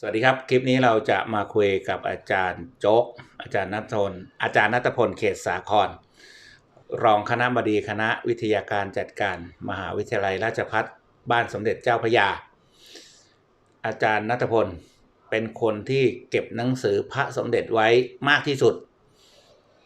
สวัสดีครับ คลิปนี้เราจะมาคุยกับอาจารย์โจ๊ก อาจารย์นัทพลอาจารย์นัทพลเขตสาคร รองคณะบดีคณะวิทยาการจัดการ มหาวิทยาลัยราชพัฒบ้านสมเด็จเจ้าพระยา อาจารย์นัทพลเป็นคนที่เก็บหนังสือพระสมเด็จไว้มากที่สุด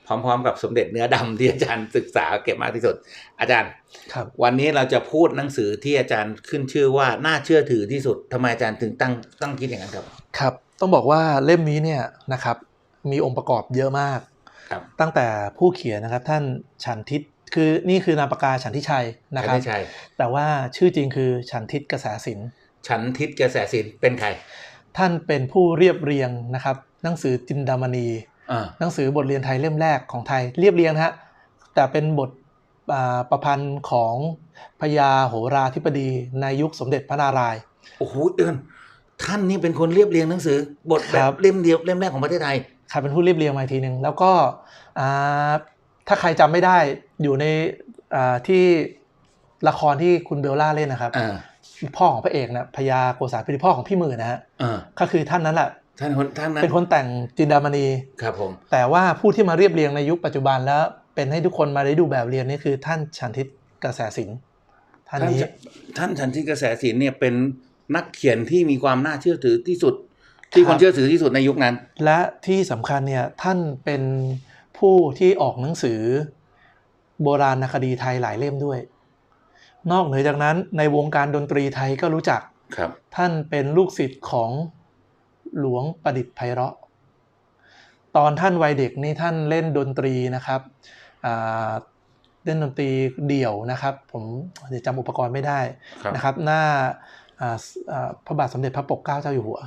พร้อมๆ กับสมเด็จเนื้อดำที่อาจารย์ศึกษาเก็บมากที่สุด อาจารย์ครับวันนี้เราจะพูดหนังสือที่อาจารย์ขึ้นชื่อว่าน่าเชื่อถือที่สุดทำไมอาจารย์ถึงตั้งตั้งคิดอย่างนั้นครับ ครับ ต้องบอกว่าเล่มนี้เนี่ยนะครับมีองค์ประกอบเยอะมากครับตั้งแต่ผู้เขียนนะครับท่านฉันทิตคือนี่คือนามปากกาฉันทิชัยนะครับใช่แต่ว่าชื่อจริงคือฉันทิตกระแสสินฉันทิศกระแสสินเป็นใคร ท่านเป็นผู้เรียบเรียงนะครับหนังสือจินดามณีอ่า หนังสือบทเรียนไทยเล่มแรกของไทยเรียบเรียงนะฮะแต่เป็นบทอ่าประพันธ์ของพญาโหราธิบดีในยุคสมเด็จพระนารายณ์โอ้โหเดือนท่านนี่เป็นคนเรียบเรียงหนังสือบทแบครับบเล่มเดียวเล่มแรกของประเทศไทยใครเป็นผู้เรียบเรียงมาอีกทีหนึ่งแล้วก็อ่าถ้าใครจำไม่ได้อยู่ในอ่าที่ละครที่คุณเบลล่าเล่นนะครับอ่าพ่อของพระเอกนะพญาโกษาเป็นพ่อของพี่หมื่นนะฮะอ่าก็คือท่านนั้นแหละ ท่านคนท่านนั้นเป็นคนแต่งจินดามณีครับผมแต่ว่าผู้ที่มาเรียบเรียงในยุคปัจจุบันแล้ว เป็นให้ทุกคนมาได้ดูแบบเรียนนี่คือท่านชันทิตกระแสสินท่านท่านนี้ท่านฉันทิศกระแสสินเนี่ยเป็นนักเขียนที่มีความน่าเชื่อถือที่สุด ที่คนเชื่อถือที่สุดในยุคนั้น และที่สำคัญเนี่ยท่านเป็นผู้ที่ออกหนังสือ โบราณคดีไทยหลายเล่มด้วย นอกเหนือจากนั้นในวงการดนตรีไทยก็รู้จักครับ ท่านเป็นลูกศิษย์ของ หลวงประดิษฐ์ไพเราะ ตอนท่านวัยเด็กนี่ท่านเล่นดนตรีนะครับอ่าเล่นดนตรีเดี่ยวนะครับ ผมเดี๋ยวจำอุปกรณ์ไม่ได้ครับนะครับ หน้าอ่าอ่าพระบาทสมเด็จพระปกเกล้าเจ้าอยู่หัว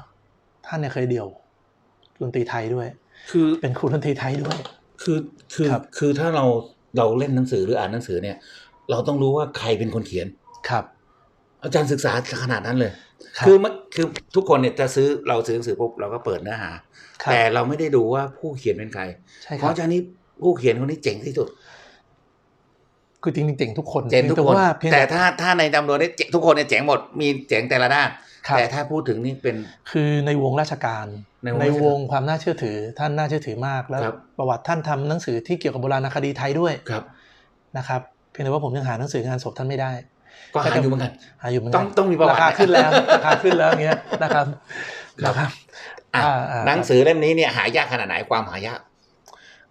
ท่านเนี่ยเคยเดี่ยวดนตรีไทยด้วย คือเป็นครูดนตรีไทยด้วย คือคือครับคือถ้าเราเราเล่นหนังสือหรืออ่านหนังสือเนี่ย เราต้องรู้ว่าใครเป็นคนเขียนครับ อาจารย์ศึกษาขนาดนั้นเลยครับคือมันคือทุกคนเนี่ยจะซื้อเราซื้อหนังสือปุ๊บเราก็เปิดเนื้อหาครับแต่เราไม่ได้ดูว่าผู้เขียนเป็นใครใช่เพครัราะบอาจารย์นี้ผู้เขียนคนนี้เจ๋งที่สุด คือจริงๆเจ๋งทุกคนเจ๋งทุกแต่คนว่าเพียงแต่ถ้าถ้าในจำนวนนี้เจ๋งทุกคนเนี่ยเจ๋งหมดมีเจ๋งแต่ละด้านครับแต่ถ้าพูดถึงนี่เป็นคือในวงราชการในวงในราชการวงความน่าเชื่อถือ ท่านน่าเชื่อถือมากแล้วครับประวัติท่านทำหนังสือที่เกี่ยวกับโบราณคดีไทยด้วยครับนะครับเพียงแต่ว่าผมยังหาหนังสืองานศพท่านไม่ได้ ก็หาอยู่เหมือนกันหาอยู่เหมือนต้กัองต้องมีประวัติราคาขึ้นแล้วราคาขึ้นแล้วอย่างเงี้ยนะครับครับนะครับอะอ่าอ่าหนังสือเล่มนี้เนี่ยหายากขนาดไหนความหายาก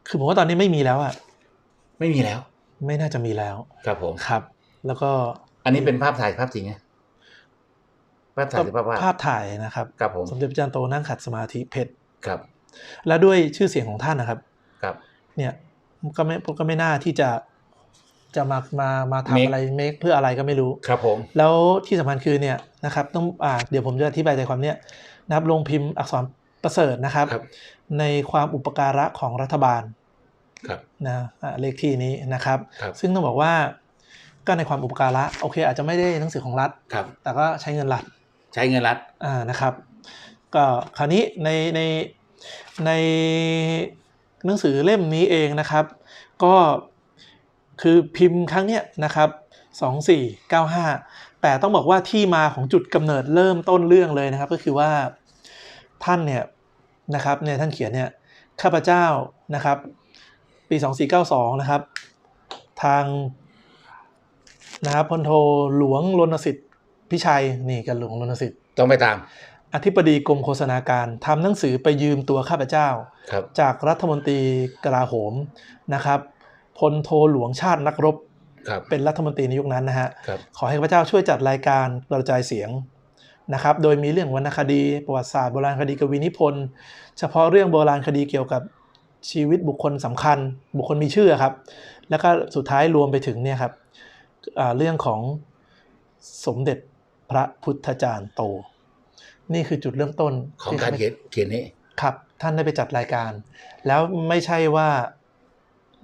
คือผมว่าตอนนี้ไม่มีแล้วอะไม่มีแล้ว ไม่น่าจะมีแล้ว ครับผมครับ แล้วก็ อันนี้เป็นภาพถ่ายภาพจริงไงภาพถ่ายหรือภาพวาดภาพถ่ายนะครับครับผมสมเด็จพระจันทร์โตนั่งขัดสมาธิเพชรครับ และด้วยชื่อเสียงของท่านนะครับ ครับ เนี่ยก็ไม่ก็ไม่น่าที่จะ จะมามามาทำ Make อะไรเมคเพื่ออะไรก็ไม่รู้ครับผมแล้วที่สำคัญคือเนี่ยนะครับต้องอ่าเดี๋ยวผมจะอธิบายใจความเนี่ยนะครับลงพิมพ์อักษรประเสริฐนะครับครับในความอุปการะของรัฐบาลครับนะอ่าเลขที่นี้นะครับครับ ซึ่งต้องบอกว่าก็ในความอุปการะโอเค อาจจะไม่ได้หนังสือของรัฐครับแต่ก็ใช้เงินรัฐ ใช้เงินรัฐอ่านะครับ ก็คราวนี้ในในในหนังสือเล่มนี้เองนะครับ ก็ คือพิมพ์ครั้งเนี้ยนะครับ 2495 แต่ต้องบอกว่าที่มาของจุดกำเนิดเริ่มต้นเรื่องเลยนะครับ ก็คือว่าท่านเนี่ยนะครับเนี่ยท่านเขียนเนี่ยข้าพเจ้านะครับ ปี 2492 นะครับ ทางนะครับพลโทหลวงรณสิทธิ์พิชัยนี่กันหลวงรณสิทธิ์ต้องไปตาม อธิบดีกรมโฆษณาการทำหนังสือไปยืมตัวข้าพเจ้าครับจากรัฐมนตรีกลาโหมนะครับ พลโทหลวงชาตินักรบครับเป็นรัฐมนตรีในยุคนั้นนะฮะครับขอให้ข้าพเจ้าช่วยจัดรายการกระจายเสียงนะครับ โดยมีเรื่องวรรณคดี ประวัติศาสตร์โบราณคดีกวีนิพนธ์เฉพาะเรื่องโบราณคดีเกี่ยวกับชีวิตบุคคลสำคัญ บุคคลมีชื่อครับ แล้วก็สุดท้ายรวมไปถึงเนี่ยครับอ่าเรื่องของสมเด็จพระพุทธจารย์โต นี่คือจุดเริ่มต้นของที่การเขียนเขียนนี้ครับ ท่านได้ไปจัดรายการ แล้วไม่ใช่ว่า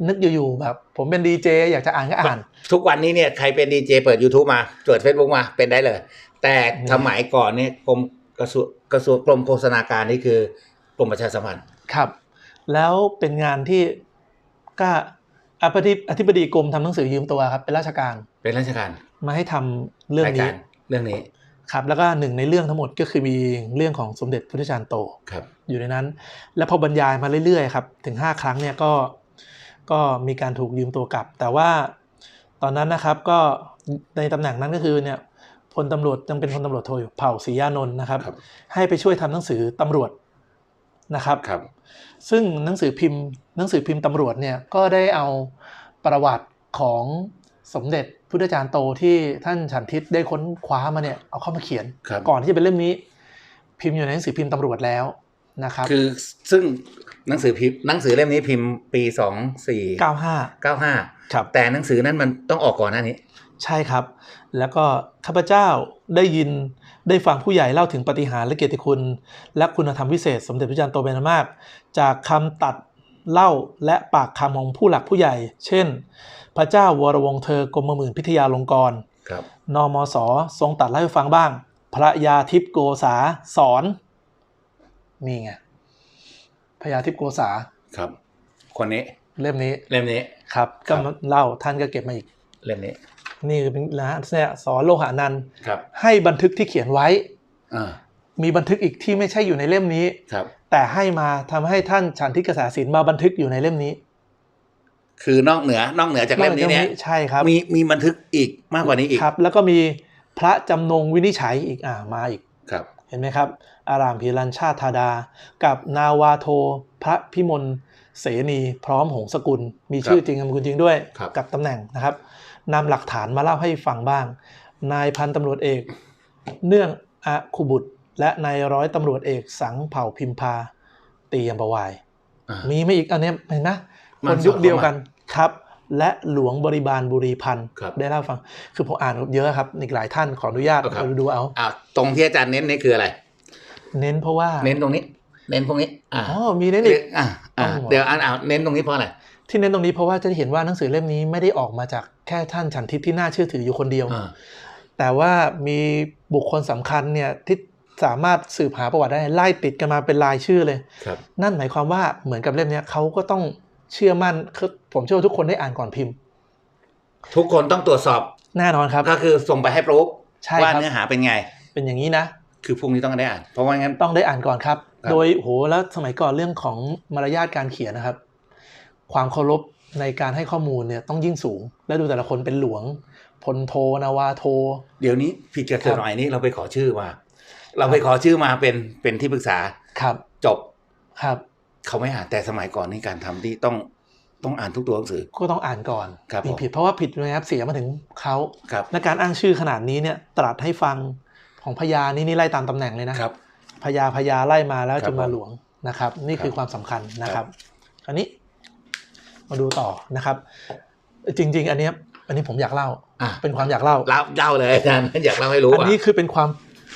นึกอยู่ๆแบบ ผมเป็นดีเจอยากจะอ่านก็อ่าน ทุกวันนี้เนี่ยใครเป็นดีเจเปิด YouTube มาเปิด Facebook มาเป็นได้เลย แต่อืมสมัยก่อนเนี่ยกรมกระทรวงกระทรวงกรมโฆษณาการนี่คือกรมประชาสัมพันธ์ครับ แล้วเป็นงานที่ก็อธิบดีอธิบดีกรมทำหนังสือยืมตัวครับ เป็นราชการเป็นราชการมาให้ทำเรื่องรายนี้การเรื่องนี้ครับแล้วก็หนึ่งในเรื่องทั้งหมดก็คือมีเรื่องของสมเด็จพุทธจารย์โตครับอยู่ในนั้น แล้วพอบรรยายมาเรื่อยๆครับถึง 5 ครั้งเนี่ยก็ ก็มีการถูกยืมตัวกลับ แต่ว่าตอนนั้นนะครับก็ในตำแหน่งนั้นก็คือเนี่ยพลตำรวจยังเป็นพลตำรวจโทอยู่เผ่าศรียานนท์นะครับครับให้ไปช่วยทำหนังสือตำรวจนะครับครับ ซึ่งหนังสือพิมพ์หนังสือพิมพ์ตำรวจเนี่ยก็ได้เอาประวัติของสมเด็จพุทธจารย์โตที่ท่านฉันทิศได้ค้นคว้ามาเนี่ยเอาเข้ามาเขียนครับก่อนที่จะเป็นเล่มนี้ พิมพ์อยู่ในหนังสือพิมพ์ตำรวจแล้ว นะครับคือซึ่งหนังสือพิมพ์หนังสือเล่มนี้พิมพ์ปีสองสี่95เก้าห้าครับแต่หนังสือนั้นมันต้องออกก่อนหน้านี้ ใช่ครับ แล้วก็ข้าพเจ้าได้ยินได้ฟังผู้ใหญ่เล่าถึงปาฏิหารย์และเกียรติคุณ และคุณธรรมวิเศษ สมเด็จพระจันทร์โตเบญจมาศจากคำตัดเล่าและปากคำของผู้หลักผู้ใหญ่ เช่น พระเจ้าวรวงศ์เธอกรมหมื่นพิทยาลงกรณ์ครับนมสทรงตัดเล่าให้ฟังบ้าง พระยาทิพย์โกษาสอน นี่ไงพระยาทิพย์โกษาครับ คนนี้เล่มนี้เล่มนี้ครับก็ครับเล่าท่านก็เก็บมาอีกเล่มนี้ นี่คือเป็นนะเนี่ยสอนโลหานันต์ครับให้บันทึกที่เขียนไว้อ่ามีบันทึกอีกที่ไม่ใช่อยู่ในเล่มนี้ครับ แต่ให้มาทำให้ท่านฉันทิกษาศิลป์มาบันทึกอยู่ในเล่มนี้ คือนอกเหนือนอกเหนือจากเล่มนี้เนี่ยใช่ครับ มีมีบันทึกอีกมากกว่านี้อีกครับ แล้วก็มีพระจำนงวินิจฉัยอีกอ่ามาอีกครับ เห็นไหมครับ อารามพีรันชาติธาดา กับนาวาโท พระพิมลเสนีพร้อมหงสกุล มีชื่อจริงนามสกุลจริงด้วยครับกับตำแหน่งนะครับนำหลักฐานมาเล่าให้ฟังบ้าง นายพันตำรวจเอก เนื่องอะคุบุตร และนายร้อยตำรวจเอกสังเผ่าพิมพาตียมประวายอ่ามีไม่อีกอันเนี้ยเห็นไหมมัคนนสอดยุคเดียวเข้ามากันครับ และหลวงบริบาลบุรีพันธ์ครับได้เล่าให้ฟัง คือผมอ่านเยอะครับอีกหลายท่านขออนุญาตครับดูเอาอ่าตรงที่อาจารย์เน้นนี่คืออะไร เน้นเพราะว่าเน้นตรงนี้ เน้นตรงนี้อ่าอ๋อมีเน้นอีกอ่าอ่าอ๋อเดี๋ยวอ่านอ่าเน้นตรงนี้เพราะอะไรที่เน้นตรงนี้เพราะว่าจะเห็นว่าหนังสือเล่มนี้ไม่ได้ออกมาจากแค่ท่านฉันทิพย์ที่น่าเชื่อถืออยู่คนเดียวอ่าแต่ว่ามีบุคคลสำคัญเนี่ยที่สามารถสืบหาประวัติได้ไล่ติดกันมาเป็นรายชื่อเลยครับนั่นหมายความว่าเหมือนกับเล่มเนี้ยเขาก็ต้อง เชื่อมั่นคือผมเชื่อว่าทุกคนได้อ่านก่อนพิมพ์ ทุกคนต้องตรวจสอบแน่นอนครับ ก็คือส่งไปให้ปรูฟใช่ว่าครับเนื้อหาเป็นไง เป็นอย่างนี้นะ คือพรุ่งนี้ต้องได้อ่าน เพราะว่างั้นต้องได้อ่านก่อนครับครับ โดยโหแล้วสมัยก่อนเรื่องของมารยาทการเขียนนะครับ ความเคารพในการให้ข้อมูลเนี่ยต้องยิ่งสูง และดูแต่ละคนเป็นหลวงพลโทนาวาโท เดี๋ยวนี้ผิดกับครับสมัยนี้เราไปขอชื่อมา เราไปขอชื่อมาเป็นเป็นที่ปรึกษาครับ จบครับ เขาไม่อ่านแต่สมัยก่อนนี่การทำที่ต้องต้องอ่านทุกตัวหนังสือ ก็ต้องอ่านก่อนครับมีผมผิดเพราะว่าผิดนะครับเสียมาถึงเขาครับและการอ้างชื่อขนาดนี้เนี่ยตรัสให้ฟังของพญานี่นี่ไล่ตามตำแหน่งเลยนะครับพญาพญาไล่มาแล้วครับจนมาหลวงนะครับ นี่คือครับความสำคัญนะคครัรับบอันนี้มาดูต่อนะครับ จริง ๆ อันเนี้ยอันนี้ผมอยากเล่าอะเป็นความอยากเล่าเล่าเล่าเลยอาจารย์อยากเล่าให้รู้อันอะนี้คือเป็นความ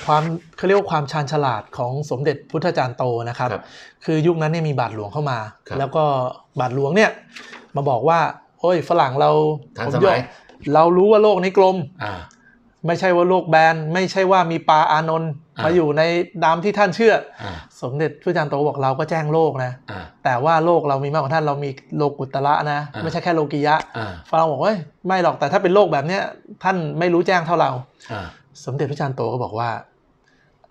ความเขาเรียกว่าความชาญฉลาดของสมเด็จพุทธจารย์โตนะครับครับคือยุคนั้นเนี่ยมีบาทหลวงเข้ามาครับแล้วก็บาทหลวงเนี่ยมาบอกว่า โอ้ยฝรั่งเราทันผมสยมักยเรารู้ว่าโลกนี้กลมอ่าไม่ใช่ว่าโลกแบนไม่ใช่ว่ามีปลาอานนท์อ่ามมาอยู่ในดามที่ท่านเชื่ออ่าสมเด็จพระจารย์โตบอกเราก็แจ้งโลกนะอ่าแต่ว่าโลกเรามีมากกว่าท่านเรามีโลกุตระนะอ่าไม่ใช่แค่โลกิยะอ่าฝรั่งบอกว่าเฮ้ยไม่หรอกแต่ถ้าเป็นโลกแบบเนี้ยท่านไม่รู้แจ้งเท่าเราอ่า สมเด็จพระจารย์โตก็บอกว่า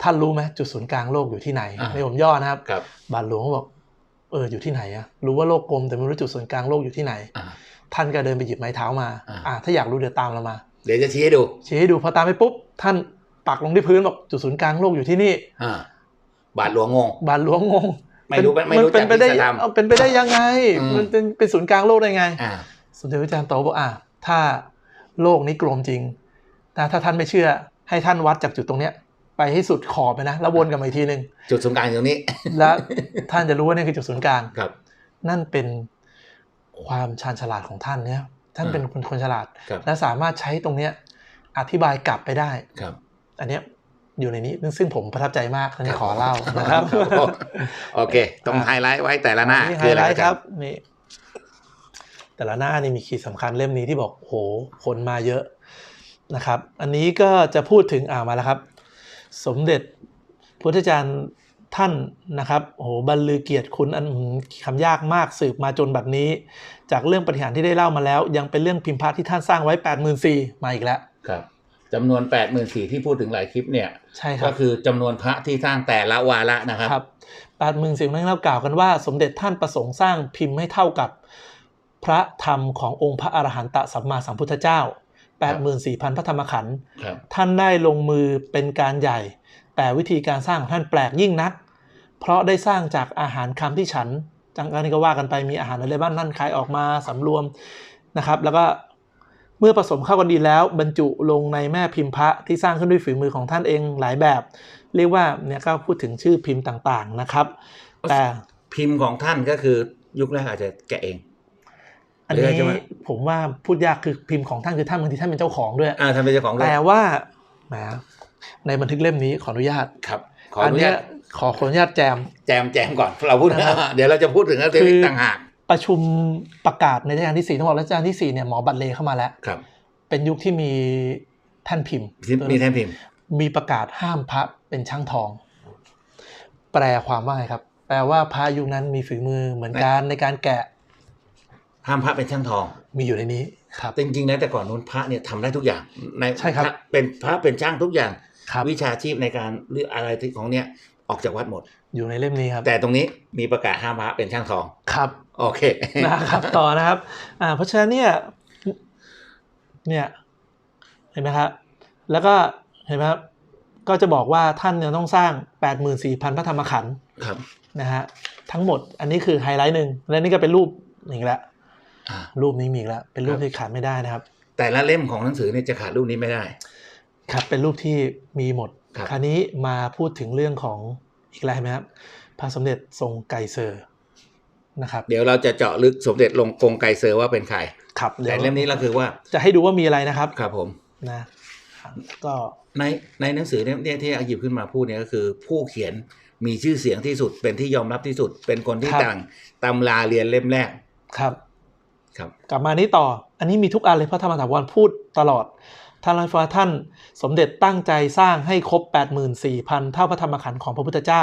ท่านรู้ไหมจุดศูนย์กลางโลกอยู่ที่ไหนอ่าในผมย่อนะครับครับบาทหลวงก็บอกเอออยู่ที่ไหนอะรู้ว่าโลกกลมแต่ไม่รู้จุดศูนย์กลางโลกอยู่ที่ไหนอ่าท่านก็เดินไปหยิบไม้เท้ามาอ่าอ่าถ้าอยากรู้เดี๋ยวตามเรามา เดี๋ยวจะชี้ให้ดู ชี้ให้ดูพอตามไปปุ๊บ ท่านปักลงที่พื้นบอกจุดศูนย์กลางโลกอยู่ที่นี่อ่าบาทหลวงงง บาทหลวงงงไม่รู้เป็นไม่รู้นเป็นไปได้จักพิสดารเอาเป็นไปได้ยังไงอืมมันเป็นเป็นศูนย์กลางโลกได้ไงอ่าสมเด็จพระอาจารย์โตบอกอะถ้าโลกนี้กลมจริงนะถ้าท่านไม่เชื่อ ให้ท่านวัดจากจุดตรงเนี้ยไปให้สุดขอบไปนะแล้ววนกลับมาอีกทีหนึ่งจุดศูนย์กลางอยู่ตรงนี้ แล้วท่านจะรู้ว่านี่คือจุดศูนย์กลางครับ นั่นเป็นความชาญฉลาดของท่านเนี่ยท่านอืมเป็นคนคนฉลาดครับและสามารถใช้ตรงเนี้ยอธิบายกลับไปได้ครับ อันเนี้ยอยู่ในนี้ซึ่งผมประทับใจมากอันนี้ครับขอเล่านะครับ โอเค ต้องไฮไลท์ไว้แต่ละหน้านี่ไฮคืออะไลไรท์ครับนี่แต่ละหน้านี่มีขีดสำคัญเล่มนี้ที่บอกโหคนมาเยอะ นะครับ อันนี้ก็จะพูดถึงอ่ามาแล้วครับ สมเด็จพุทธจารย์ท่านนะครับโอ้โหบรรลือเกียรติคุณอันหืมคำยากมากสืบมาจนบัดนี้ จากเรื่องปฏิหารย์ที่ได้เล่ามาแล้ว ยังเป็นเรื่องพิมพ์พระที่ท่านสร้างไว้8 4 0 0 0มาอีกแล้วครับจำนวนแปดหมื่นสี่ที่พูดถึงหลายคลิปเนี่ยใช่คก็รับคือจำนวนพระที่สร้างแต่ละวาระนะครับครับแปดหมื่นสิ่งนั้นเรากล่าวกันว่า สมเด็จท่านประสงค์สร้างพิมพ์ให้เท่ากับ พระธรรมขององค์พระอรหันตสัมมาสัมพุทธเจ้า 84,000 พระธรรมขันธ์ครับท่านได้ลงมือเป็นการใหญ่ แต่วิธีการสร้างของท่านแปลกยิ่งนัก เพราะได้สร้างจากอาหารคำที่ฉันจังการนี้ก็ว่ากันไปมีอาหารอะไรบ้างนั่นคายออกมาสำรวมนะครับ แล้วก็เมื่อผสมเข้ากันดีแล้ว บรรจุลงในแม่พิมพ์พระที่สร้างขึ้นด้วยฝีมือของท่านเองหลายแบบ เรียกว่าเนี่ยก็พูดถึงชื่อพิมพ์ต่างๆนะครับ แต่พิมพ์ของท่านก็คือยุคแรกอาจจะแกะเอง อันหรืออาจจะนี้มาผมว่าพูดยากคือพิมพ์ของท่านคือท่านบางทีท่านเป็นเจ้าของด้วยอ่าท่านเป็นเจ้าของด้วยแต่ว่าแหมในบันทึกเล่มนี้ขออนุญาตครับ ขออนุเนี้ญายตขอขออนุญาตแจม แจมแจมก่อนเราพูดนะครับเดี๋ยวเราจะพูดถึงเรื่องคือต่างหากประชุมประกาศในรัชกาลที่สี่ต้องบอกรัชกาลที่สี่เนี่ยหมอบัตรเลเข้ามาแล้วครับ เป็นยุคที่มีแท่านพิมพ์ที่มีแท่นพิมพ์ มีประกาศห้ามพระเป็นช่างทอง แปลความว่าไงครับ แปลว่าพระยุคนั้นมีฝีมือเหมือนกันในการแกะ ห้ามพระเป็นช่างทอง มีอยู่ในนี้ครับแต่จริงๆนะแต่ก่อนนู้นพระเนี่ยทำได้ทุกอย่างในใช่ครับพะเป็นพระเป็นช่างทุกอย่างครับวิชาชีพในการหรืออะไรที่ของเนี่ยออกจากวัดหมด อยู่ในเล่มนี้ครับ แต่ตรงนี้มีประกาศห้ามพระเป็นช่างทองครับ โอเคนะครับต่อนะครับอ่าเพราะฉะนั้นเนี่ยเนี่ยเห็นไหมครับแล้วก็เห็นไหมครับก็จะบอกว่าท่านเนี่ยต้องสร้าง 84,000 พระธรรมขันธ์ครับนะฮะทั้งหมดอันนี้คือไฮไลท์หนึ่งและนี่ก็เป็นรูปอีกแล้วอ่า รูปนี้มีอีกแล้วเป็นรูปครับที่ขาดไม่ได้นะครับ แต่ละเล่มของหนังสือเนี่ยจะขาดรูปนี้ไม่ได้ ครับเป็นรูปที่มีหมดครับคราวนี้มาพูดถึงเรื่องของอีกอะไรไหมครับพระสมเด็จทรงไกรเซอร์นะครับ เดี๋ยวเราจะเจาะลึกสมเด็จลงกงไกรเซอร์ว่าเป็นใครครับดี๋แต่ยวเล่มนี้เราคือว่า จะให้ดูว่ามีอะไรนะครับ ครับผมนะก็ในในหนังสือเนี่ยเนี่ยที่หยิบขึ้นมาพูดเนี่ยก็คือ ผู้เขียนมีชื่อเสียงที่สุดเป็นที่ยอมรับที่สุด เป็นคนที่ต่างตำราเรียนเล่มแรกครับครับ กลับมานี้ต่อ อันนี้มีทุกอันเลยพระธรรมถาวรพูดตลอดท่านรัฟ้าท่านสมเด็จตั้งใจสร้างให้ครบ 84,000 เท่าพระธรรมขันธ์ของพระพุทธเจ้า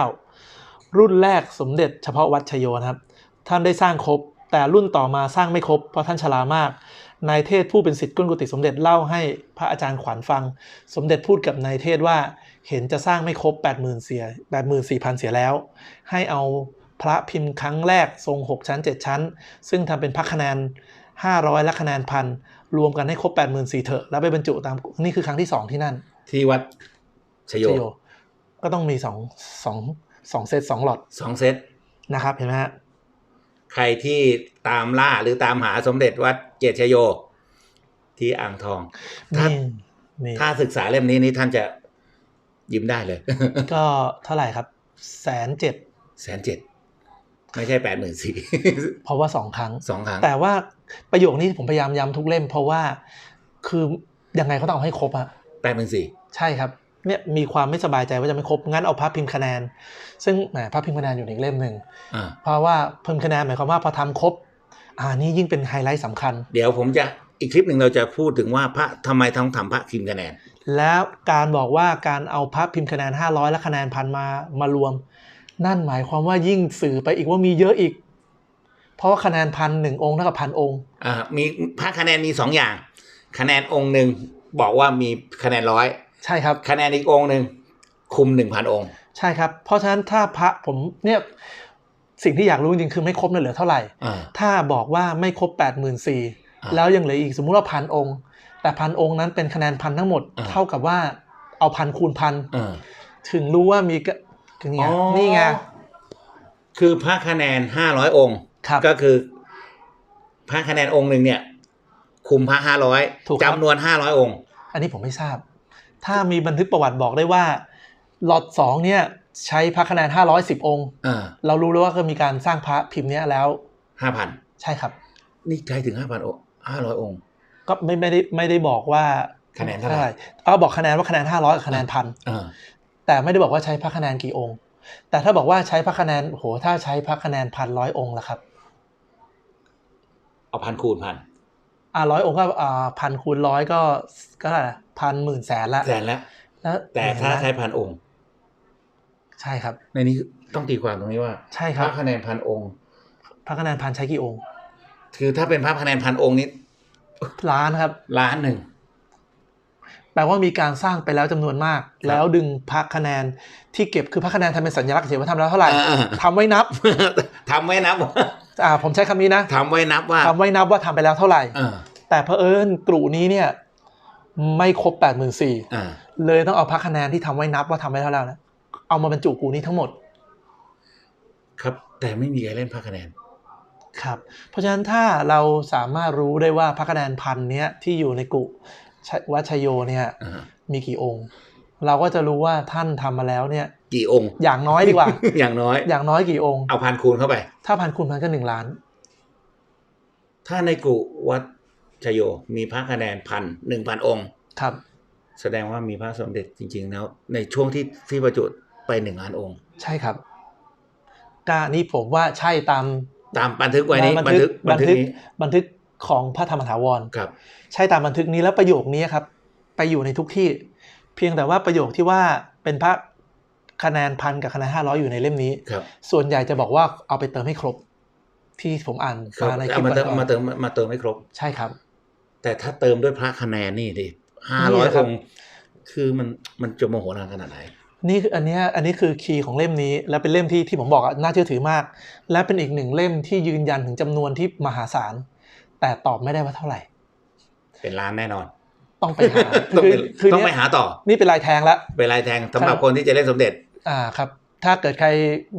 รุ่นแรกสมเด็จเฉพาะวัดชโยนะครับ ท่านได้สร้างครบ แต่รุ่นต่อมาสร้างไม่ครบ เพราะท่านชรามาก นายเทศผู้เป็นศิษย์ก้นกุฏิสมเด็จเล่าให้พระอาจารย์ขวัญฟัง สมเด็จพูดกับนายเทศว่าเห็นจะสร้างไม่ครบ80,000เสีย84,000เสียแล้ว ให้เอา พระพิมพ์ครั้งแรกทรง 6 ชั้น 7 ชั้น ซึ่งทำเป็นพระคะแนน 500 และคะแนนพันรวมกันให้ครบ 84,000เถอะแล้วไปบรรจุตามนี่คือครั้งที่ 2 ที่นั่น ที่วัดชโยชโยก็ต้องมี 2 2 2เซต2หลอดสองเซตนะครับเห็นไหมฮะใครที่ตามล่าหรือตามหาสมเด็จวัดเจดชโย ที่อ่างทอง ถ้านี่นี่ถ้าศึกษาเล่มนี้นี่ท่านจะยิ้มได้เลย ก็เท่าไหร่ครับ แสนเจ็ดแสนเจ็ด ไม่ใช่แปดหมื่นสี่เพราะว่าสองครั้งสองครั้ง แต่ว่าประโยคนี้ผมพยายามย้ำทุกเล่ม เพราะว่าคือยังไงก็ต้องเอาให้ครบอะแปดหมื่นสี่ใช่ครับเนี่ยมีความไม่สบายใจว่าจะไม่ครบงั้นเอาพับพิมพ์คะแนน ซึ่งแหมพับพิมพ์คะแนนอยู่ในอีกเล่มหนึ่งอ่าเพราะว่าพิมพ์คะแนนหมายความว่าพอทำครบอ่านี่ยิ่งเป็นไฮไลท์สำคัญ เดี๋ยวผมจะอีกคลิปหนึ่งเราจะพูดถึงว่าพระทำไมต้องทำพระพิมพ์คะแนน แล้วการบอกว่าการเอาพับพิมพ์คะแนน 500 และคะแนนพันมามารวม นั่นหมายความว่ายิ่งสื่อไปอีกว่ามีเยอะอีก เพราะว่าคะแนนพันหนึ่งองค์เท่ากับพันองค์อ่ามีพระคะแนนมีสองอย่าง คะแนนองค์หนึ่งบอกว่ามีคะแนนร้อยใช่ครับ คะแนนอีกองค์หนึ่งคุมหนึ่งพันองค์ ใช่ครับ เพราะฉะนั้นถ้าพระผมเนี่ยสิ่งที่อยากรู้จริงๆคือไม่ครบเนี่ยเหลือเท่าไหร่อ่าถ้าบอกว่าไม่ครบ8 4 0 0อ่า0แล้วยังเหลืออีกสมมุติว่าพันองค์ แต่พันองค์นั้นเป็นคะแนนพันทั้งหมดอ่าเท่ากับว่าเอาพันคูณพันอ่าถึงรู้ว่ามีกะ นี่ไงอ๋อ นี่ไงคือพระคะแนนห้าร้อยองค์ ครับ ก็คือพระคะแนนองค์หนึ่งเนี่ย คุมพระห้าร้อยถูกครับ จำนวนห้าร้อยองค์ อันนี้ผมไม่ทราบ ถ้ามีบันทึกประวัติบอกได้ว่าล็อตสองเนี่ยใช้พระคะแนน510 องค์อ่าเรารู้เลยว่าก็มีการสร้างพระพิมพ์เนี้ยแล้ว ห้าพันใช่ครับ นี่ใช้ถึงห้าพันองค์ห้าร้อยองค์ ก็ไม่ไม่ได้ไม่ได้บอกว่าคะแนนเท่าไหร่ เอาบอกคะแนนว่าคะแนน500กับคะแนนพันอ่า แต่ไม่ได้บอกว่าใช้พระคะแนนกี่องค์ แต่ถ้าบอกว่าใช้พระคะแนนโหถ้าใช้พระคะแนนพันร้อยองค์ละครับ เอาพันคูณพันอ่าร้อยองค์ก็อ่าพันคูณร้อยก็ก็เท่าไหร่พันหมื่นแสนละแสนแล้วแล้วแต่ถ้าเห็นไหมใช้พันองค์ ใช่ครับ ในนี้ต้องตีความตรงนี้ว่า ใช่คพรับระคะแนนพันองค์ พระคะแนนพันใช้กี่องค์ คือถ้าเป็นพระคะแนนพันองค์นี้ล้านครับล้านหนึ่ง แปลว่ามีการสร้างไปแล้วจำนวนมากครับแล้วดึงพระคะแนนที่เก็บคือพระคะแนนทำเป็นสัญลักษณ์เฉยว่าทำแล้วเท่าไหร่อ่าทำไว้นับทำไว้นับอ่าผมใช้คำนี้นะทำไว้นับว่าทำไว้นับว่าทำไปแล้วเท่าไหร่อ่าแต่เผอิญกลุ่นี้เนี่ย ไม่ครบ8 4 0 0 0อ่าเลยต้องเอาพระคะแนนที่ทำไว้นับว่าทำไว้เท่าไหร่นะเอามาบรรจุกูนี้ทั้งหมด ครับ แต่ไม่มีใครเล่นพระคะแนนครับ เพราะฉะนั้นถ้าเราสามารถรู้ได้ว่าพระคะแนนพันเนี้ยที่อยู่ในกุช วัชโยเนี่ยอ่ามีกี่องค์ เราก็จะรู้ว่าท่านทำมาแล้วเนี่ย กี่องค์ อย่างน้อยดีกว่า อย่างน้อย อย่างน้อยกี่องค์ เอาพันคูณเข้าไป ถ้าพันคูณพันก็หนึ่งล้าน ถ้าในกุวัดชโยมีพระคะแนนพันหนึ่งพันองค์ ครับ แสดงว่ามีพระสมเด็จจริง ๆ แล้ว ในช่วงที่ที่ประจุไปหนึ่งล้านองค์ ใช่ครับก็นี่ผมว่าใช่ตามตามบันทึกไว้นี้บับันนทึทึกกบันทึกนี้บันทึก ของพระธรรมถาวรครับ ใช่ตามบันทึกนี้แล้วประโยคนี้ครับ ไปอยู่ในทุกที่ เพียงแต่ว่าประโยคที่ว่าเป็นพระคะแนนพันกับคะแนนห้าร้อยอยู่ในเล่มนี้ครับส่วนใหญ่จะบอกว่าเอาไปเติมให้ครบ ที่ผมอ่านครับมาในคลิเอาปมาเติมก่อนมาเติมมาเติมไม่ครบ ใช่ครับ แต่ถ้าเติมด้วยพระคะแนนนี่ดิห้านี่ร้อยครัอบงค์คือมันมันจะโมโหลานขนาดไหนนี่คืออันเนี้ยอันนี้คือคีย์ของเล่มนี้ และเป็นเล่มที่ที่ผมบอกอะน่าเชื่อถือมาก และเป็นอีกหนึ่งเล่มที่ยืนยันถึงจำนวนที่มหาศาล แต่ตอบไม่ได้ว่าเท่าไหร่ เป็นล้านแน่นอน ต้องไปหาต้องไปคือต้องไปเนี้ยหาต่อ นี่เป็นลายแทงแล้วเป็นลายแทงสำหรับครับคนที่จะเล่นสมเด็จ อ่าครับ ถ้าเกิดใคร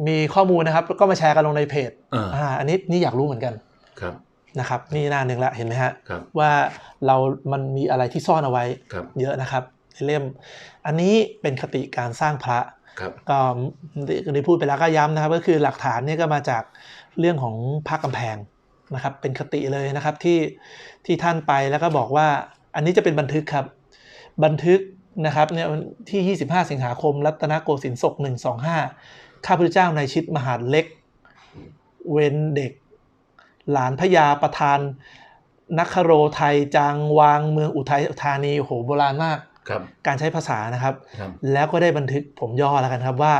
มีข้อมูลนะครับก็มาแชร์กันลงในเพจอ่าอ่าอันนี้นี่อยากรู้เหมือนกันครับนะครับนี่หน้าหนึ่งละเห็นไหมฮะครับว่าเรามันมีอะไรที่ซ่อนเอาไว้ครับเยอะนะครับในเล่ม อันนี้เป็นคติการสร้างพระครับก็ได้พูดไปแล้วก็ย้ำนะครับ ก็คือหลักฐานเนี่ยก็มาจากเรื่องของพระกำแพง นะครับเป็นคติเลยนะครับที่ที่ท่านไปแล้วก็บอกว่าอันนี้จะเป็นบันทึกครับ บันทึกนะครับเนี่ยวันที่ 25 สิงหาคม รัตนโกสินทร์ศก125 ข้าพเจ้าในชิดมหาดเล็ก เวนเด็ก หลานพญาประธานนักคโรไทยจางวางเมืองอุทัยธานีโอ้โหโบราณมากครับการใช้ภาษานะครับครับ แล้วก็ได้บันทึกผมย่อแล้วกันครับว่า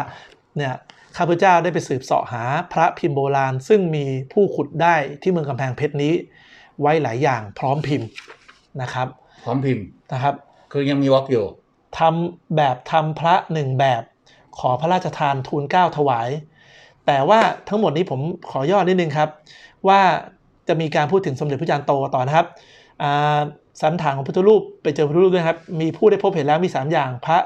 เนี่ย ข้าพเจ้าได้ไปสืบเสาะหาพระพิมพ์โบราณ ซึ่งมีผู้ขุดได้ที่เมืองกำแพงเพชรนี้ ไว้หลายอย่างพร้อมพิมพ์นะครับ พร้อมพิมพ์นะครับ คือยังมีวอล์กอยู่ทำแบบทำพระหนึ่งแบบขอพระราชทานทูลเกล้าถวาย แต่ว่าทั้งหมดนี้ผมขอย่อนิดนึงครับ ว่าจะมีการพูดถึงสมเด็จพระจารย์โตต่อนะครับอ่าสันฐานของพุทธรูปไปเจอพุทธรูปด้วยครับ มีผู้ได้พบเห็นแล้วมี 3 อย่างพระ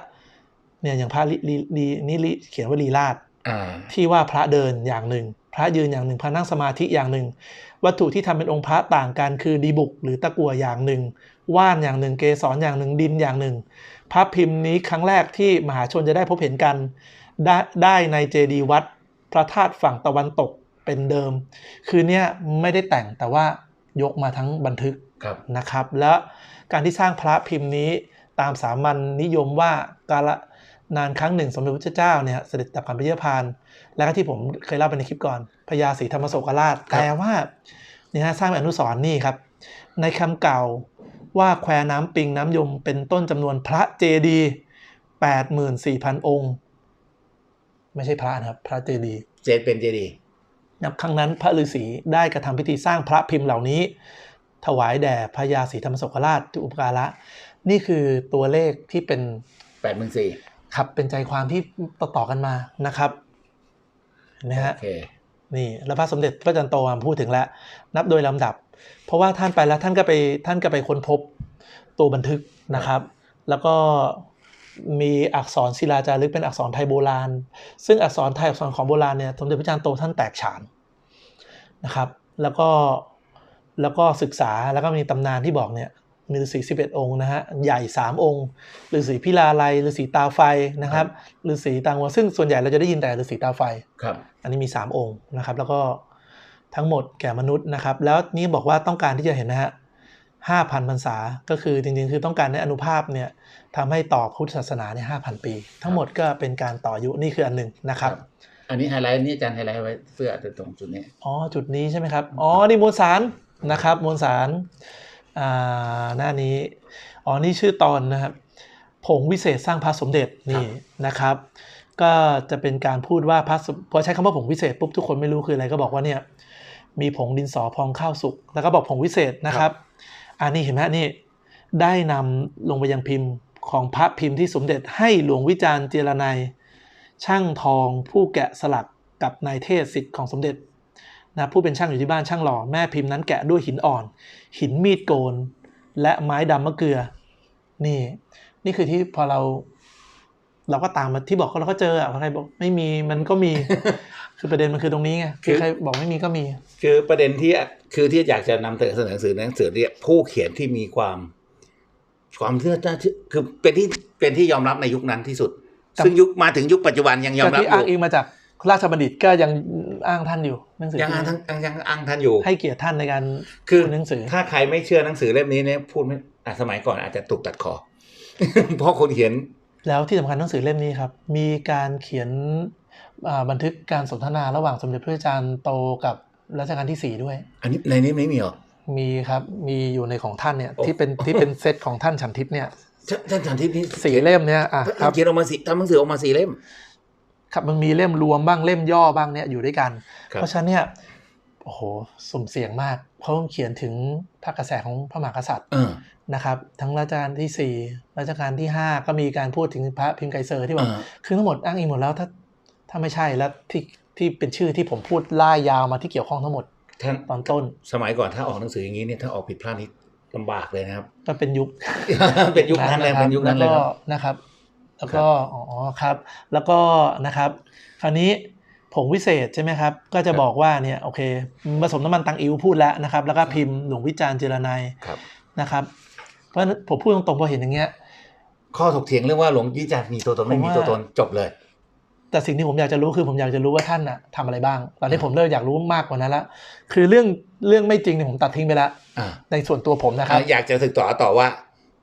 เนี่ยอย่างพระลิลิลินี่ลิเขียนว่าลีลาดอ่า ที่ว่าพระเดินอย่างหนึ่ง พระยืนอย่างหนึ่ง พระนั่งสมาธิอย่างหนึ่ง วัตถุที่ทำเป็นองค์พระต่างกันคือดีบุกหรือตะกั่วอย่างหนึ่ง ว่านอย่างหนึ่ง เกสรอย่างหนึ่ง ดินอย่างหนึ่ง พระพิมพ์นี้ครั้งแรกที่มหาชนจะได้พบเห็นกันได้ได้ในเจดีย์วัดพระธาตุฝั่งตะวันตกเป็นเดิม คือเนี่ยไม่ได้แต่งแต่ว่ายกมาทั้งบันทึกครับนะครับ และการที่สร้างพระพิมพ์นี้ตามสามัญนิยมว่ากาละ นานครั้งหนึ่งสมเด็จพระเจ้าเนี่ยเสด็จดับขันพระเยาพาน แล้วก็ที่ผมเคยเล่าไปในคลิปก่อนพญาศรีธรรมโศกราชแต่ว่าเนี่ยฮะสร้างเป็นอนุสรณ์นี่ครับ ในคำเก่าว่าแควน้ำปิงน้ำยมเป็นต้นจำนวนพระเจดีแปดหมื่นสี่พันองค์ ไม่ใช่พระนะครับ พระเจดีย์เจดเป็นเจดีนับครั้งนั้นพระฤาษีได้กระทำพิธีสร้างพระพิมพ์เหล่านี้ ถวายแด่พระยาศรีธรรมโศกราชที่อุปการะ นี่คือตัวเลขที่เป็นแปดหมื่นสี่ ครับเป็นใจความที่ต่อๆกันมานะครับเห็นไหมฮะโอเคนี่แล้วพระสมเด็จพระจันทร์โตมาพูดถึงแล้ว นับโดยลำดับ เพราะว่าท่านไปแล้วท่านก็ไปท่านก็ไปค้นพบตัวบันทึกนะครับ แล้วก็มีอักษรศิลาจารึกเป็นอักษรไทยโบราณ ซึ่งอักษรไทยอักษรของโบราณเนี่ยสมเด็จพระจันทร์โตท่านแตกฉานนะครับ แล้วก็แล้วก็ศึกษาแล้วก็มีตำนานที่บอกเนี่ยมี ฤาษี11องค์นะฮะใหญ่3องค์ฤาษีพิลาไลยฤาษีตาไฟนะครับฤาษีตางัวซึ่งส่วนใหญ่เราจะได้ยินแต่ฤาษีตาไฟครับ อันนี้มี3องค์นะครับ แล้วก็ทั้งหมดแก่มนุษย์นะครับ แล้วนี่บอกว่าต้องการที่จะเห็นนะฮะห้าพันพรรษา ก็คือจริงๆ คือต้องการในอนุภาพเนี่ยทำให้ต่อพุทธศาสนาเนี่ยห้าพันปี ทั้งหมดก็เป็นการต่ออายุนี่คืออันหนึ่งนะครับ อันนี้ไฮไลท์นี่อาจารย์ไฮไลท์ไว้เพื่อตรงจุดนี้อ๋อจุดนี้ใช่ไหมครับอ๋อนี่มวลสารนะครับมวลสาร อ่าหน้านี้ อ๋อ นี่ชื่อตอนนะครับ ผงวิเศษสร้างพระสมเด็จนี่นะครับ ก็จะเป็นการพูดว่าพระสมพอใช้คำว่าผงวิเศษปุ๊บทุกคนไม่รู้คืออะไรก็บอกว่าเนี่ยมีผงดินสอพองข้าวสุกแล้วก็บอกผงวิเศษนะครับ อันนี้เห็นไหมนี่ได้นำลงไปยังพิมพ์ของพระพิมพ์ที่สมเด็จให้หลวงวิจารณ์เจรนัยช่างทองผู้แกะสลักกับนายเทศสิทธิ์ของสมเด็จ นะผู้เป็นช่างอยู่ที่บ้านช่างหล่อแม่พิมพ์นั้นแกะด้วยหินอ่อน หินมีดโกน และไม้ดำมะเกลือ นี่ นี่คือที่พอเรา เราก็ตามมาที่บอกเราก็เจออะใครบอกไม่มีมันก็มีคือประเด็นมันคือตรงนี้ไงคืคืออใครบอกไม่มีก็มี คือประเด็นที่คือที่อยากจะนำเสนอหนังสือหนังสือเนี่ยผู้เขียนที่มีความความเชื่อน่าเชื่อคือเป็นที่เป็นที่ยอมรับในยุคนั้นที่สุดครับซึ่งยุคมาถึงยุคปัจจุบันยังยอมแต่รับที่ออ้างยู่อิงมาจากราชบัณฑิตก็ยัง อ้างท่านอยู่หนังสือยังที่อ้างทั้งยังยังอ้างท่านอยู่ ให้เกียรติท่านในการคือพูดหนังสือ ถ้าใครไม่เชื่อหนังสือเล่มนี้เนี่ยพูดไม่อะสมัยก่อนอาจจะถูกตัดคอเพราะคนเขียน แล้วที่สำคัญหนังสือเล่มนี้ครับ มีการเขียนอ่าบันทึกการสนทนาระหว่างสมเด็จพระอาจารย์โตกับรัชกาลที่สี่ด้วย อันนี้ในนี้ไม่มีเหรอมีครับมีอยู่ในของท่านเนี่ยโอ้ที่เป็นที่เป็นเซตของท่านฉันทิพย์เนี่ยท่านท่านสันทิพย์นี่สี่เล่มเนี่ยอะครับเขียนออกมาสี่ทำหนังสือออกมาสี่เล่ม ครับมันมีเล่มรวมบ้างเล่มย่อบ้างเนี่ยอยู่ด้วยกันครับเพราะฉะนั้นเนี่ยโอ้โหสุ่มเสี่ยงมาก เพราะมันเขียนถึงพระกระแสของพระมหากษัตริย์เออนะครับ ทั้งรัชกาลที่สี่รัชกาลที่ห้าก็มีการพูดถึงพระพิมพ์ไกรเซอร์ที่บอกเออคือทั้งหมดอ้างอิงหมดแล้วถ้าถ้าไม่ใช่แล้วที่ที่เป็นชื่อที่ผมพูดล่ายยาวมาที่เกี่ยวข้องทั้งหมดท่านตอนต้น สมัยก่อนถ้าออกหนังสืออย่างนี้เนี่ยถ้าออกผิดพลาดนี่ลำบากเลยนะครับก็เป็นยุคเป็นยุคนั้นเลยะรับเป็นยุคนั้นเลยแวคก็รับนะครับ แล้วก็อ๋อครับ แล้วก็นะครับ คราวนี้ผงวิเศษใช่ไหมครับ ก็จะบอกว่าเนี่ยโอเคผสมน้ำมันตังอิ๋วพูดแล้วนะครับ แล้วก็พิมพ์หลวงวิจารณ์เจรนัยครับนะครับ เพราะฉะนั้นผมพูดตรงๆพอเห็นอย่างเงี้ย ข้อถกเถียงเรื่องว่าหลวงวิจารณ์มีตัวตนไม่ผมมีว่าตัวตนจบเลย แต่สิ่งที่ผมอยากจะรู้คือผมอยากจะรู้ว่าท่านอะทำอะไรบ้าง ตอนนี้อ่าผมเริ่มอยากรู้มากกว่านั้นละคือเรื่องเรื่องไม่จริงเนี่ยผมตัดทิ้งไปแล้วอ่าในส่วนตัวผมนะครับ อยากจะศึกต่อต่อว่า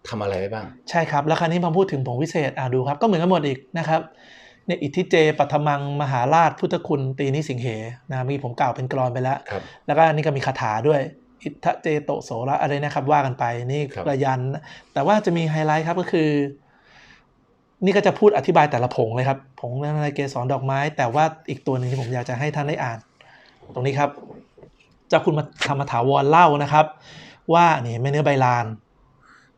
ทำอะไรไว้บ้าง ใช่ครับ แล้วคราวนี้พอพูดถึงผงวิเศษอ่าดูครับ ก็เหมือนกันหมดอีกนะครับเนี่ยอิทธิเจปัทมังมหาราชพุทธคุณ ตีนิสิงเหนะเมีผมกล่าวเป็นกรอนไปแล้วครับแล้วก็อันนี้ก็มีคาถาด้วย อิทธเจโตโสระอะไรนะครับ ว่ากันไปนี่ครับกระยัน แต่ว่าจะมีไฮไลท์ครับก็คือ นี่ก็จะพูดอธิบายแต่ละผงเลยครับ ผงในเกสรดอกไม้ แต่ว่าอีกตัวหนึ่งที่ผมอยากจะให้ท่านได้อ่าน ตรงนี้ครับเจ้าคุณมาธรรมถาวรเล่านะครับ ว่านี่ไม่เนื้อใบลาน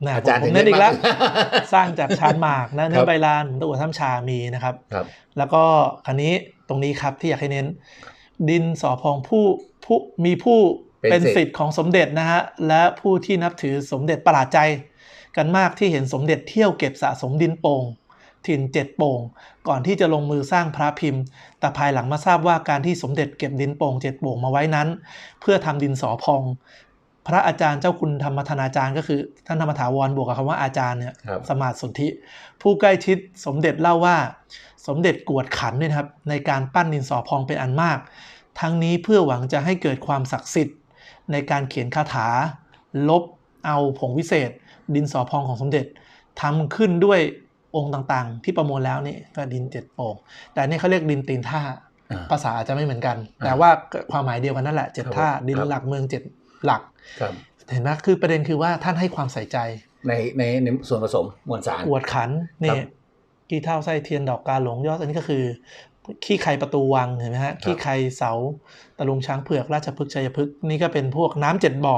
นะอาจารย์ผมเน้นอีกแล้วถึงได้มาสร้างจากชานหมากนะเนื้ครัอบใบลานตัวถ้ำชามีนะครับครับแล้วก็คันนี้ตรงนี้ครับที่อยากให้เน้น ดินสอพองผู้ผู้มีผู้เป็นเป็นศิษย์สิทธิ์ของสมเด็จนะฮะและผู้ที่นับถือสมเด็จประหลาดใจ กันมากที่เห็นสมเด็จเที่ยวเก็บสะสมดินโป่งถิ่นเจ็ดโป่ง ก่อนที่จะลงมือสร้างพระพิมพ์ แต่ภายหลังมาทราบว่าการที่สมเด็จเก็บดินโป่งเจ็ดโป่งมาไว้นั้น เพื่อทำดินสอพอง พระอาจารย์เจ้าคุณธรรมธนาจารย์ก็คือท่านธรรมถาวรบวกกับคำว่าอาจารย์เนี่ยครับสมาธิสนธิ ผู้ใกล้ชิดสมเด็จเล่าว่า สมเด็จกวดขันเนี่ยนะครับในการปั้นดินสอพองเป็นอันมาก ทั้งนี้เพื่อหวังจะให้เกิดความศักดิ์สิทธิ์ ในการเขียนคาถา ลบเอาผงวิเศษ ดินสอพองของสมเด็จทำขึ้นด้วยองค์ต่างๆ ที่ประมวลแล้วนี่ก็ดินเจ็ดโป่งแต่อันนี่เขาเรียกดินตีนท่าอ่าภาษาอาจจะไม่เหมือนกันอ่าแต่ว่าความหมายเดียวกันนั่นแหละเจ็ดครับท่าผมดินครับหลักเมืองเจ็ดหลักครับ เห็นไหมคือประเด็นคือว่าท่านให้ความใส่ใจ ในในในส่วนผสมมวลสารอวดขันนี่ครับกี่เท่าไส้เทียนดอกกาหลงยอดอันนี้ก็คือ ขี้ไข่ประตูวังเห็นไหมฮะขี้ไข่เสาตะลุงช้างเผือกราชพฤกษ์ชัยพฤกษ์นี่ก็เป็นพวกน้ำเจ็ดบ่อ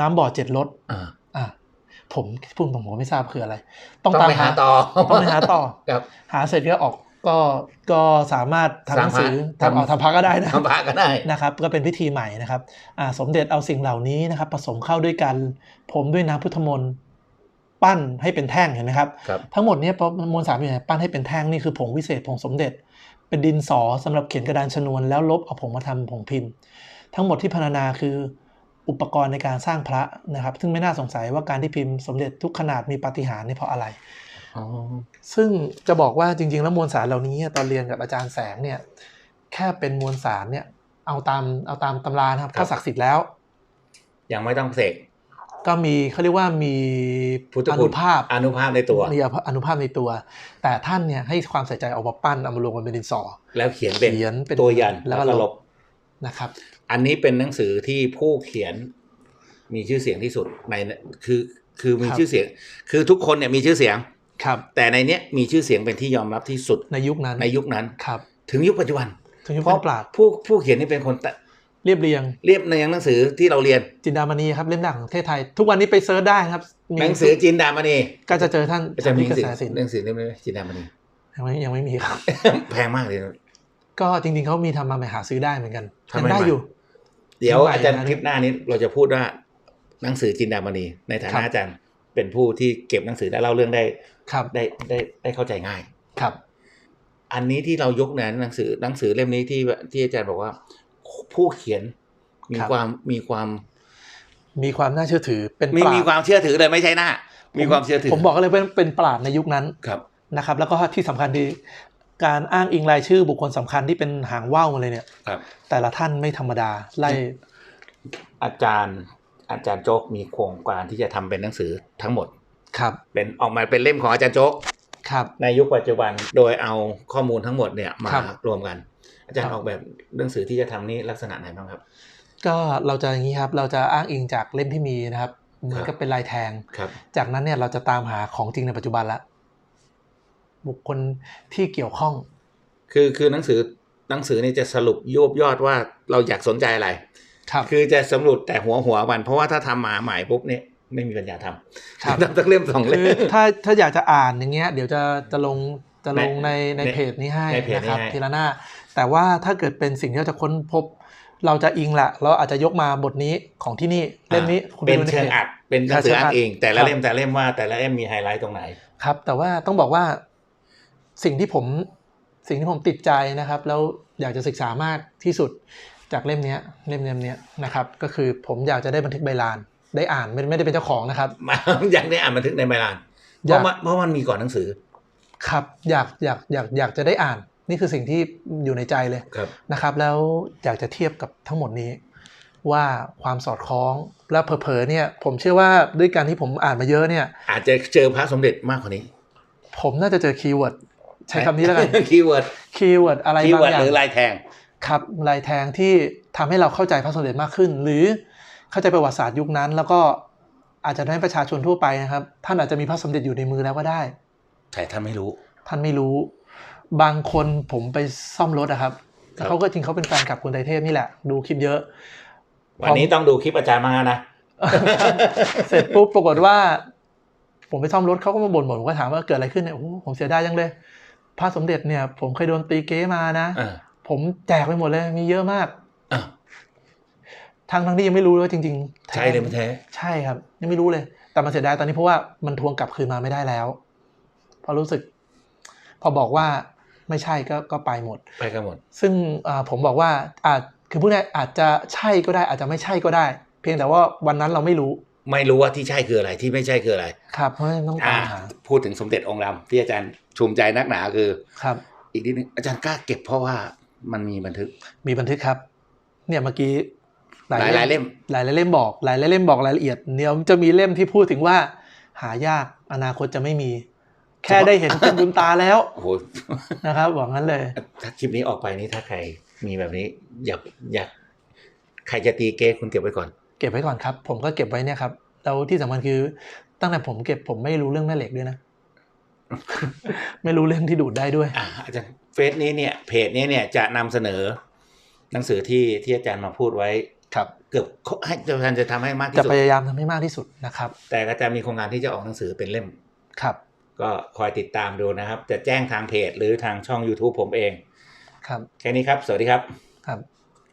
น้ำบ่อเจ็ดรสอ่าอะผมพูดตรงผมไม่ทราบคืออะไร ต้องต้องตามไปหาหาต่อต้องไปหาต่อครับหาเสร็จก็ออก ก็ก็สามารถทำหนังสือสร้างพระทำเอาทำพักก็ได้นะทำพระก็ได้นะครับ ก็เป็นพิธีใหม่นะครับอ่าสมเด็จเอาสิ่งเหล่านี้นะครับ ผสมเข้าด้วยกันผมด้วยน้ำพุทธมนต์ปั้นให้เป็นแท่งเห็นไหมครับครับทั้งหมดเนี้มวลสารอยู่ไหนปั้นให้เป็นแท่งนี่คือผงวิเศษผงสมเด็จ เป็นดินสอสำหรับเขียนกระดานชนวนแล้วลบเอาผงมาทำผงพิมพ์ ทั้งหมดที่พรรณนาคืออุปกรณ์ในการสร้างพระนะครับ ซึ่งไม่น่าสงสัยว่าการที่พิมพ์สมเด็จทุกขนาดมีปาฏิหาริย์นี่เพราะอะไรอ๋อ ซึ่งจะบอกว่าจริง ๆ แล้วมวลสารเหล่านี้ตอนเรียนกับอาจารย์แสงเนี่ยแค่เป็นมวลสารเนี่ยเอาตามเอาตามตำรานะครับ ถ้าศักดิ์สิทธิ์แล้ว ยังไม่ต้องเสกก็มีเขาเรียกว่ามีพุทธอคุนุณภาพอนุภาพในตัวมีอนุภาพในตัว แต่ท่านเนี่ยให้ความใส่ใจเอามาปั้นเอามาลงบนเป็นดินสอ แล้วเขียนเป็นเขียนเป็นตัวยันแล้แล้ววก็ก็ลลบบนะครับ อันนี้เป็นหนังสือที่ผู้เขียนมีชื่อเสียงที่สุดในคือคือมีครับชื่อเสียง คือทุกคนเนี่ยมีชื่อเสียง ครับแต่ในเนี้ยมีชื่อเสียงเป็นที่ยอมรับที่สุดในยุคนั้นในยุคนั้นครับ ถึงยุคปัจจุบันถึงยุคเพราะปราดผู้ผู้เขียนนี่เป็นคนแต่เรียบเรียง เรียบเรียงหนังสือที่เราเรียนจินดามณีครับเล่มแรกของประเทศไทย ทุกวันนี้ไปเซิร์ชได้ครับมีหนังสือจินดามณีก็จะเจอท่านอาจารย์มีที่หกนัระงสือแสสินหนังสือเล่มนี้ไหมจินดามณียังไม่ยังไม่มีครับ แพงมากเลยนะก็จริงๆเขามีทำมาใหม่หาซื้อได้เหมือนกันทำยังไมได้ใหม่อยู่ เดี๋ยวใหม่อาจารย์นะคลิปหน้านี้เราจะพูดว่าหนังสือจินดามณีในฐาครันะบอาจารย์ เป็นผู้ที่เก็บหนังสือและเล่าเรื่องได้ครับได้ได้ได้เข้าใจง่ายครับ อันนี้ที่เรายกเนี่ยหนังสือหนังสือเล่มนี้ที่ที่อาจารย์บอกว่า ผู้เขียนมีครับความมีความ มีความน่าเชื่อถือ เป็นมีปรามีชญ์ความเชื่อถือเลยไม่ใช่หน้า มีความเชื่อถือ ผมบอกเลยเป็นเป็นปราชญ์ในยุคนั้นครับนะครับ แล้วก็ที่สำคัญคือการอ้างอิงรายชื่อบุคคลสำคัญที่เป็นหางว่าวมาเลยเนี่ย ครับ แต่ละท่านไม่ธรรมดาไล่อาจารย์ อาจารย์โจ๊กมีโครงการที่จะทำเป็นหนังสือทั้งหมดครับ เป็นออกมาเป็นเล่มของอาจารย์โจ๊กครับในยุคปัจจุบันโดยเอาข้อมูลทั้งหมดเนี่ยมาครับรวมกัน อาจารครัย์บออกแบบหนังสือที่จะทำนี่ลักษณะไหนบ้างครับ ก็เราจะอย่างนี้ครับเราจะอ้างอิงจากเล่มที่มีนะครับเหมือนกับเป็นลายแทงครับจากนั้นเนี่ยเราจะตามหาของจริงในปัจจุบันละบุคคลที่เกี่ยวข้อง คือคือหนังสือหนังสือนี่จะสรุปยวบยอดว่าเราอยากสนใจอะไร ครับคือจะสำรวจแต่หัวหัวมัน เพราะว่าถ้าทำมาใหม่ปุ๊บเนี่ยไม่มีปัญญาทำครับทำสักเล่มสองเล่คืมอถ้าถ้าอยากจะอ่านอย่างเงี้ย เดี๋ยวจะจะลงจะลงในในในเพจนี้ให้ในเพจนะครับนี้ให้ทีละหน้า แต่ว่าถ้าเกิดเป็นสิ่งที่เราจะค้นพบ เราจะอิงละเราอาจจะยกมาบทนี้ของที่นี่เล่มนี้คุณเป็นดูในเชิพงจอัดเป็นหนังสือเชิงอัอ่าดนเอง แต่ละครับเล่มแต่ละเล่มว่าแต่ละเล่มมีไฮไลท์ตรงไหนครับ แต่ว่าต้องบอกว่าสิ่งที่ผมสิ่งที่ผมติดใจนะครับ แล้วอยากจะศึกษามากที่สุด จากเล่มเนี้ยเล่มเล่มเนี้ยนะครับก็คือผมอยากจะได้บันทึกใบลาน ได้อ่านไม่ไม่ได้เป็นเจ้าของนะครับมาอยากได้อ่านบันทึกในใบลานเพอยากราะมันเพราะมันมีก่อนหนังสือ ครับอยากอยากอยากอยากจะได้อ่าน นี่คือสิ่งที่อยู่ในใจเลยครับนะครับ แล้วอยากจะเทียบกับทั้งหมดนี้ ว่าความสอดคล้องและเผลอๆเนี่ย ผมเชื่อว่าด้วยการที่ผมอ่านมาเยอะเนี่ย อาจจะเจอพระสมเด็จมากกว่านี้ ผมน่าจะเจอคีย์เวิร์ดใช้คำนี้แล้วกันคีย์เวิร์ดคีย์เวิร์ดอะไรคีย์บางเวิร์ดอย่าหงรือลายแทง ครับลายแทงที่ทำให้เราเข้าใจพระสมเด็จมากขึ้น หรือเข้าใจประวัติศาสตร์ยุคนั้น แล้วก็อาจจะทำให้ประชาชนทั่วไปนะครับ ท่านอาจจะมีพระสมเด็จอยู่ในมือแล้วก็ได้แต่ท่านไม่รู้ ท่านไม่รู้ บางคนผมไปซ่อมรถอะครับครับเขาก็จริงเขาเป็นแฟนคลับคุณไตรเทพนี่แหละ ดูคลิปเยอะ วันนี้ต้องดูคลิปอาจารย์มานะเสร็จปุ๊บปรากฏว่า ผมไปซ่อมรถเขาก็มาบ่นบ่นผมก็ถามว่าเกิดอะไรขึ้นเนี่ยโอ้โหผมเสียดายจังเลยพระสมเด็จเนี่ย ผมเคยโดนตีเก๊มานะเออ ผมแจกไปหมดเลย มีเยอะมากเออทั้งทั้งที่ยังไม่รู้เลยว่าจริงๆใช่เลยไม่แท้ใช่ครับ ยังไม่รู้เลย แต่มันเสียดายตอนนี้เพราะว่ามันทวงกลับคืนมาไม่ได้แล้วเพอรู้สึก พอบอกว่าไม่ใช่ก็ก็ไปหมด ไปกันหมด ซึ่งอ่าผมบอกว่าอาจคือพูดง่ายๆอาจจะใช่ก็ได้ อาจจะไม่ใช่ก็ได้ เพียงแต่ว่าวันนั้นเราไม่รู้ ไม่รู้ว่าที่ใช่คืออะไรที่ไม่ใช่คืออะไร ครับเพราะฉะนั้นต้องอ่าตามหาพูดถึงสมเด็จองค์รำที่อาจารย์ชูมิใจนักหนาคือครับ อีกนิดนึงอาจารย์กล้าเก็บเพราะว่า มันมีบันทึก มีบันทึกครับ เนี่ยเมื่อกี้หลายหลายเล่ม หลายๆเล่มบอก หลายๆเล่มบอกรายละเอียดเดี๋ยวจะมีเล่มที่พูดถึงว่า หายากอนาคตจะไม่มี แค่ได้เห็นเป็นบุญตาแล้วโอ้โหนะครับบอกงั้นเลย ถ้าคลิปนี้ออกไปนี่ถ้าใครมีแบบนี้ อยากอยากใครจะตีเก๊คุณเก็บไว้ก่อน เก็บไว้ก่อนครับ ผมก็เก็บไว้เนี่ยครับแล้วที่สำคัญคือตั้งแต่ผมเก็บผมไม่รู้เรื่องแม่เหล็กด้วยนะ ไม่รู้เรื่องที่ดูดได้ด้วยอ่าอาจารย์เฟซนี้เนี่ยเพจนี้เนี่ยจะนำเสนอ หนังสือที่ที่อาจารย์มาพูดไว้ครับเกือบให้อาจารย์จะทำให้มากที่จะสุดพยายามทำให้มากที่สุดนะครับ แต่ก็จะมีโครงการที่จะออกหนังสือเป็นเล่มครับ ก็คอยติดตามดูนะครับ จะแจ้งทางเพจหรือทางช่อง YouTube ผมเอง ครับแค่นี้ครับ สวัสดีครับครับ